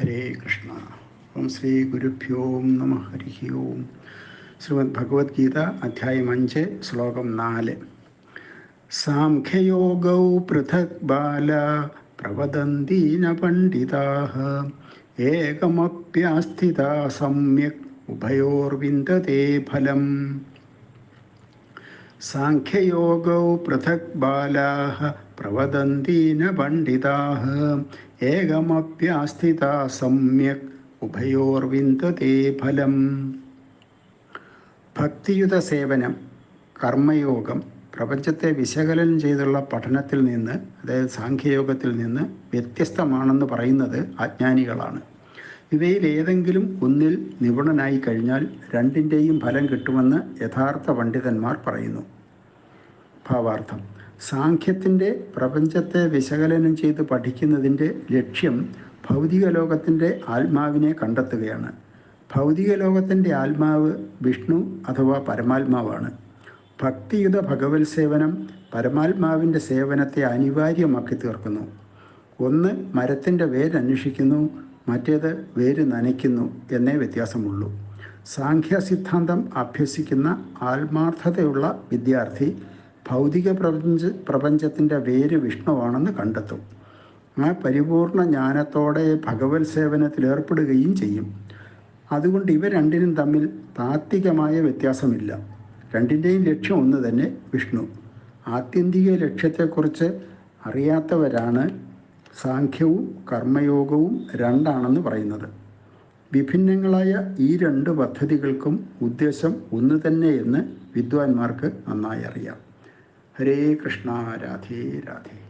ഹരേ കൃഷ്ണ. ഓം ശ്രീ ഗുരുഭ്യോം നമ ഹരി ഓം. ശ്രീമദ് ഭഗവത്ഗീത അധ്യായം അഞ്ച് ശ്ലോകം നാല്. സാംഖ്യയോഗൗ പൃഥക് ബാല പ്രവദന്തീന പണ്ഡിതാഹ. ഏകമപ്യാസ്ഥിത സമ്യക് ഉഭയോർവിന്ദതേ ഫലം. സാഖ്യയോഗൗ പൃഥക് ബാലാഹ പ്രവദന്തീന പണ്ഡിതാഹ. ഏകമപ്യാസ്ഥിത സമ്യക് ഉഭയോർവിന്ദതേ ഫലം. ഭക്തിയുത സേവനം കർമ്മയോഗം പ്രപഞ്ചത്തെ വിശകലനം ചെയ്തുള്ള പഠനത്തിൽ നിന്ന് അതായത് സാഖ്യയോഗത്തിൽ നിന്ന് വ്യത്യസ്തമാണെന്ന് പറയുന്നത് അജ്ഞാനികളാണ് ഇവയിൽ ഏതെങ്കിലും ഒന്നിൽ നിപുണനായി കഴിഞ്ഞാൽ രണ്ടിന്റെയും ഫലം കിട്ടുമെന്ന് യഥാർത്ഥ പണ്ഡിതന്മാർ പറയുന്നു. ഭാവാർത്ഥം. സാഖ്യത്തിന്റെ പ്രപഞ്ചത്തെ വിശകലനം ചെയ്ത് പഠിക്കുന്നതിന്റെ ലക്ഷ്യം ഭൗതിക ലോകത്തിന്റെ ആത്മാവിനെ കണ്ടെത്തുകയാണ്. ഭൗതിക ലോകത്തിന്റെ ആത്മാവ് വിഷ്ണു അഥവാ പരമാത്മാവാണ്. ഭക്തിയുത ഭഗവത് സേവനം പരമാത്മാവിന്റെ സേവനത്തെ അനിവാര്യമാക്കി തീർക്കുന്നു. ഒന്ന് മരത്തിന്റെ വേരന്വേഷിക്കുന്നു മറ്റേത് വേര് നനയ്ക്കുന്നു എന്നേ വ്യത്യാസമുള്ളൂ. സാഖ്യ സിദ്ധാന്തം അഭ്യസിക്കുന്ന ആത്മാർത്ഥതയുള്ള വിദ്യാർത്ഥി ഭൗതിക പ്രപഞ്ച പ്രപഞ്ചത്തിന്റെ വേര് വിഷ്ണുവാണെന്ന് കണ്ടെത്തും. ആ പരിപൂർണ ജ്ഞാനത്തോടെ ഭഗവത് സേവനത്തിൽ ഏർപ്പെടുകയും ചെയ്യും. അതുകൊണ്ട് ഇവ രണ്ടിനും തമ്മിൽ താത്വികമായ വ്യത്യാസമില്ല. രണ്ടിന്റെയും ലക്ഷ്യം ഒന്ന് തന്നെ വിഷ്ണു. ആത്യന്തിക ലക്ഷ്യത്തെക്കുറിച്ച് അറിയാത്തവരാണ് സാഖ്യവും കർമ്മയോഗവും രണ്ടാണെന്ന് പറയുന്നത്. വിഭിന്നങ്ങളായ ഈ രണ്ട് പദ്ധതികൾക്കും ഉദ്ദേശം ഒന്ന് തന്നെയെന്ന് വിദ്വാൻമാർക്ക് നന്നായി അറിയാം. ഹരേ കൃഷ്ണ രാധേ രാധേ.